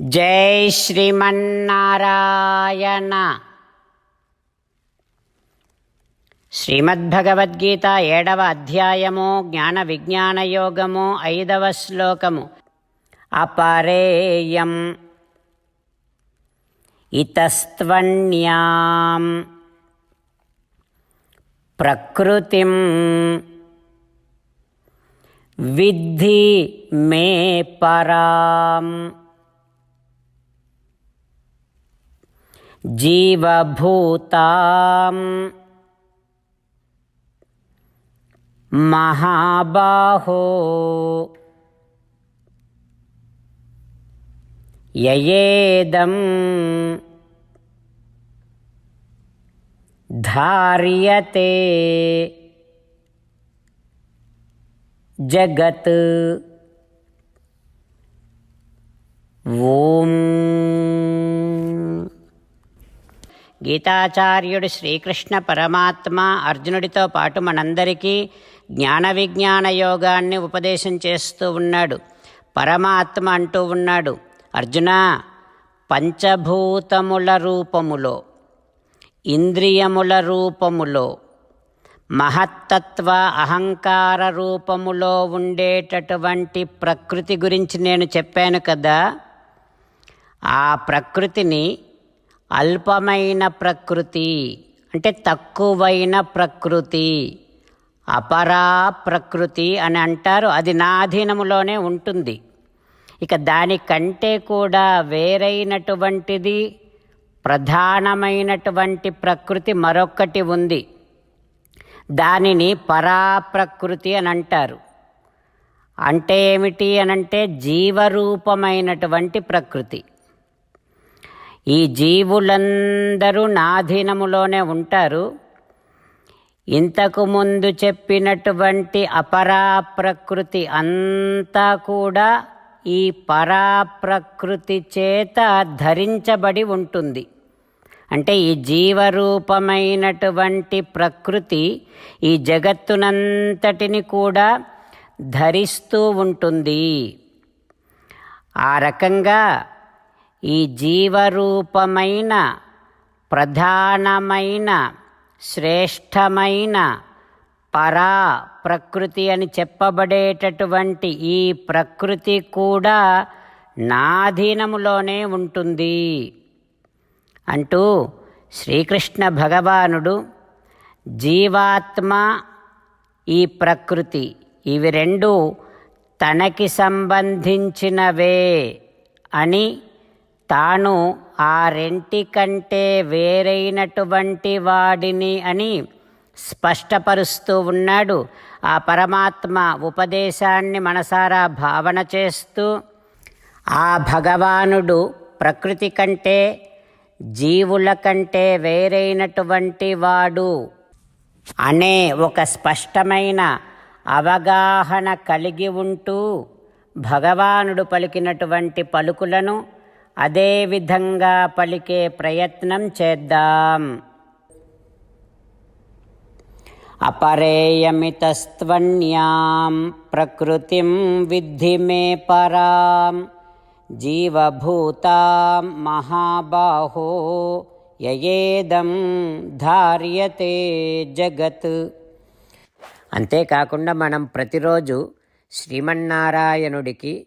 జై శ్రీమన్నారాయణ. శ్రీమద్భగవద్గీత ఏడవ అధ్యాయము జ్ఞాన విజ్ఞాన యోగము ఐదవ శ్లోకము. అపరేయం ఇతస్త్వన్యాం ప్రకృతిం విద్ధి మే పరాం. जीवभूताम्। महाबाहो। ययेदं धार्यते। जगत्। ॐ గీతాచార్యుడు శ్రీకృష్ణ పరమాత్మ అర్జునుడితో పాటు మనందరికీ జ్ఞాన విజ్ఞాన యోగాన్ని ఉపదేశం చేస్తూ ఉన్నాడు. పరమాత్మ అంటూ ఉన్నాడు. అర్జున పంచభూతముల రూపములో ఇంద్రియముల రూపములో మహత్తత్వ అహంకార రూపములో ఉండేటటువంటి ప్రకృతి గురించి నేను చెప్పాను కదా. ఆ ప్రకృతిని అల్పమైన ప్రకృతి అంటే తక్కువైన ప్రకృతి. అపరా ప్రకృతి అని అంటారు. అది నా అధీనంలోనే ఉంటుంది. ఇక దానికంటే కూడా వేరైనటువంటిది ప్రధానమైనటువంటి ప్రకృతి మరొక్కటి ఉంది. దానిని పరాప్రకృతి అని అంటారు. అంటే ఏమిటి అనంటే జీవరూపమైనటువంటి ప్రకృతి. ఈ జీవులందరూ నాధీనములోనే ఉంటారు. ఇంతకు ముందు చెప్పినటువంటి అపరాప్రకృతి అంతా కూడా ఈ పరాప్రకృతి చేత ధరించబడి ఉంటుంది. అంటే ఈ జీవరూపమైనటువంటి ప్రకృతి ఈ జగత్తునంతటిని కూడా ధరిస్తూ ఉంటుంది. ఆ రకంగా ఈ జీవరూపమైన ప్రధానమైన శ్రేష్టమైన పరా ప్రకృతి అని చెప్పబడేటటువంటి ఈ ప్రకృతి కూడా నాధీనములోనే ఉంటుంది. అంటూ శ్రీకృష్ణ భగవానుడు జీవాత్మ ఈ ప్రకృతి ఇవి రెండు తనకి సంబంధించినవే అని తాను ఆ రెంటి కంటే వేరైనటువంటి వాడిని అని స్పష్టపరుస్తూ ఉన్నాడు. ఆ పరమాత్మ ఉపదేశాన్ని మనసారా భావన చేస్తూ ఆ భగవానుడు ప్రకృతి కంటే జీవుల కంటే వేరైనటువంటి వాడు అనే ఒక స్పష్టమైన అవగాహన కలిగి ఉంటూ భగవానుడు పలికినటువంటి పలుకులను అదే విధంగా పలికే ప్రయత్నం చేద్దాం. అపరేయమితస్త్వన్యాం ప్రకృతిం విద్ధి మే పరాం జీవభూతాం మహాబాహో యయేదం ధార్యతే జగత్. అంతేకాకుండా మనం ప్రతిరోజు శ్రీమన్నారాయణుడికి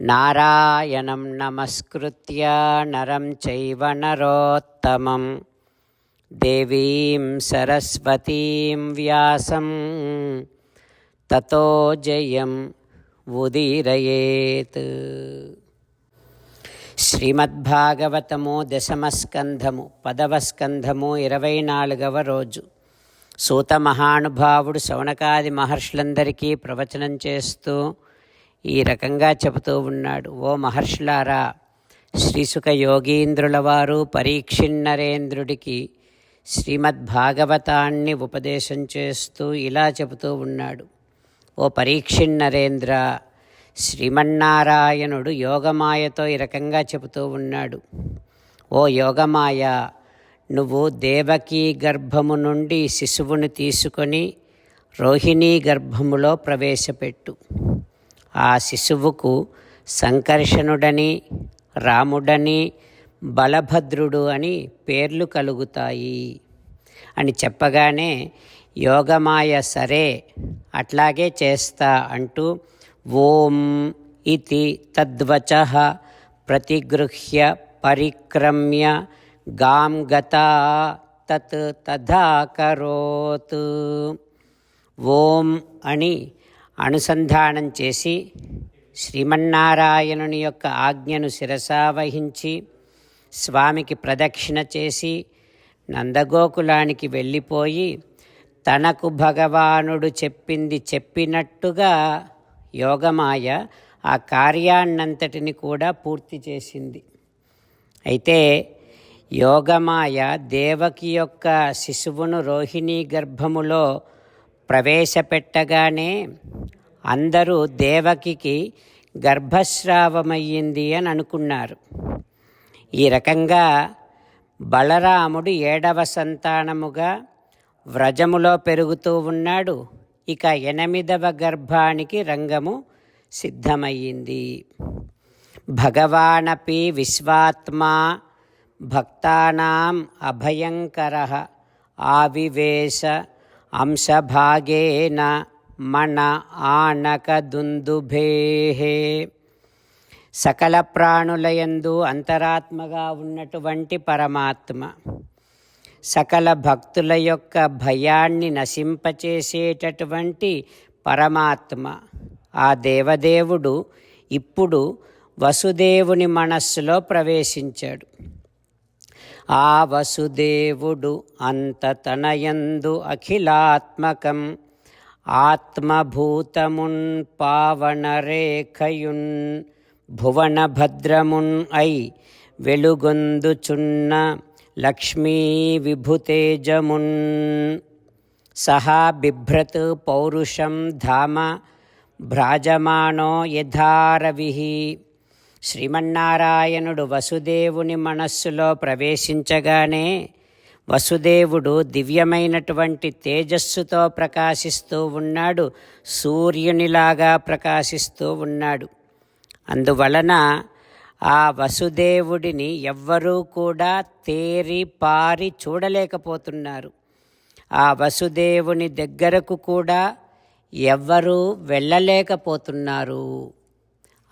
నారాయణం నమస్కృత్య నరం చైవ నరోత్తమం. దేవీం సరస్వతీం వ్యాసం. తతో జయం ఉదీరయేత్. శ్రీమద్భాగవతము దశమస్కంధము పదవ స్కంధము ఇరవై నాలుగవ రోజు. సూత మహానుభావుడు శౌనకాది మహర్షులందరికీ ప్రవచనం చేస్తూ ఈ రకంగా చెబుతూ ఉన్నాడు. ఓ మహర్షులారా శ్రీసుక యోగీంద్రుల వారు పరీక్షిన్నరేంద్రుడికి శ్రీమద్భాగవతాన్ని ఉపదేశం చేస్తూ ఇలా చెబుతూ ఉన్నాడు. ఓ పరీక్షిన్నరేంద్ర శ్రీమన్నారాయణుడు యోగమాయతో ఈ రకంగా చెబుతూ ఉన్నాడు. ఓ యోగమాయ నువ్వు దేవకీ గర్భము నుండి శిశువుని తీసుకొని రోహిణీ గర్భములో ప్రవేశపెట్టు. ఆ శిశువుకు సంకర్షణుడని రాముడని బలభద్రుడు అని పేర్లు కలుగుతాయి. అని చెప్పగానే యోగమాయ సరే అట్లాగే చేస్తా అంటూ ఓం ఇది తద్వచ ప్రతిగృహ్య పరిక్రమ్య గాం గతా తత్ తథాకరోత్. ఓం అని అనుసంధానం చేసి శ్రీమన్నారాయణుని యొక్క ఆజ్ఞను శిరసావహించి స్వామికి ప్రదక్షిణ చేసి నందగోకులానికి వెళ్ళిపోయి తనకు భగవానుడు చెప్పింది చెప్పినట్టుగా యోగమాయ ఆ కార్యాన్నంతటిని కూడా పూర్తి చేసింది. అయితే యోగమాయ దేవకి యొక్క శిశువును రోహిణీ గర్భములో ప్రవేశపెట్టగానే అందరూ దేవకికి గర్భస్రావమయ్యింది అని అనుకున్నారు. ఈ రకంగా బలరాముడు ఏడవ సంతానముగా వ్రజములో పెరుగుతూ ఉన్నాడు. ఇక ఎనిమిదవ గర్భానికి రంగము సిద్ధమయ్యింది. భగవానపి విశ్వాత్మా భక్తానాం అభయంకర ఆవివేశ అంశభాగేన మన ఆనకదుందుభే. సకల ప్రాణులయందు అంతరాత్మగా ఉన్నటువంటి పరమాత్మ సకల భక్తుల యొక్క భయాన్ని నశింపచేసేటటువంటి పరమాత్మ ఆ దేవదేవుడు ఇప్పుడు వసుదేవుని మనస్సులో ప్రవేశించాడు. ఆ వసుదేవుడు అంత తనయందు అఖిలాత్మకం. ఆత్మభూతమున్ పావనరేఖయున్ భువనభద్రమున్ ఐ వెలుగొందుచున్న లక్ష్మీ విభుతేజమున్ సహా బిభ్రత్ పౌరుషం ధామ భ్రాజమానో యథారవి. శ్రీమన్నారాయణుడు వసుదేవుని మనస్సులో ప్రవేశించగానే వసుదేవుడు దివ్యమైనటువంటి తేజస్సుతో ప్రకాశిస్తూ ఉన్నాడు సూర్యునిలాగా ప్రకాశిస్తూ ఉన్నాడు. అందువలన ఆ వసుదేవుడిని ఎవ్వరూ కూడా తేరి పారి చూడలేకపోతున్నారు. ఆ వసుదేవుని దగ్గరకు కూడా ఎవ్వరూ వెళ్ళలేకపోతున్నారు.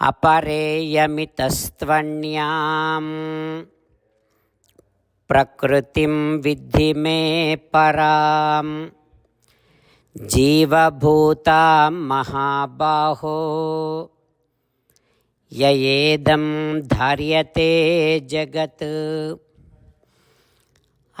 अपरेयमितस्त्वन्याम् प्रकृतिं विद्धि मे परां जीवभूतां महाबाहो ययेदं धार्यते जगत्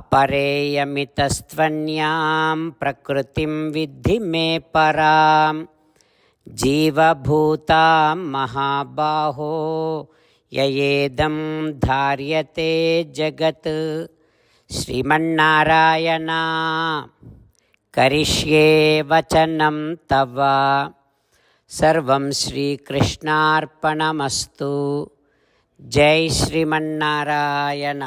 अपरेयमितस्त्वन्यां प्रकृतिं विद्धि मे पराम् जीवभूतां महाबाहो ययेदं धार्यते जगत् श्रीमन्नारायणा करिष्ये वचनं तव सर्वं श्रीकृष्णार्पणमस्तु जय श्रीमन्नारायण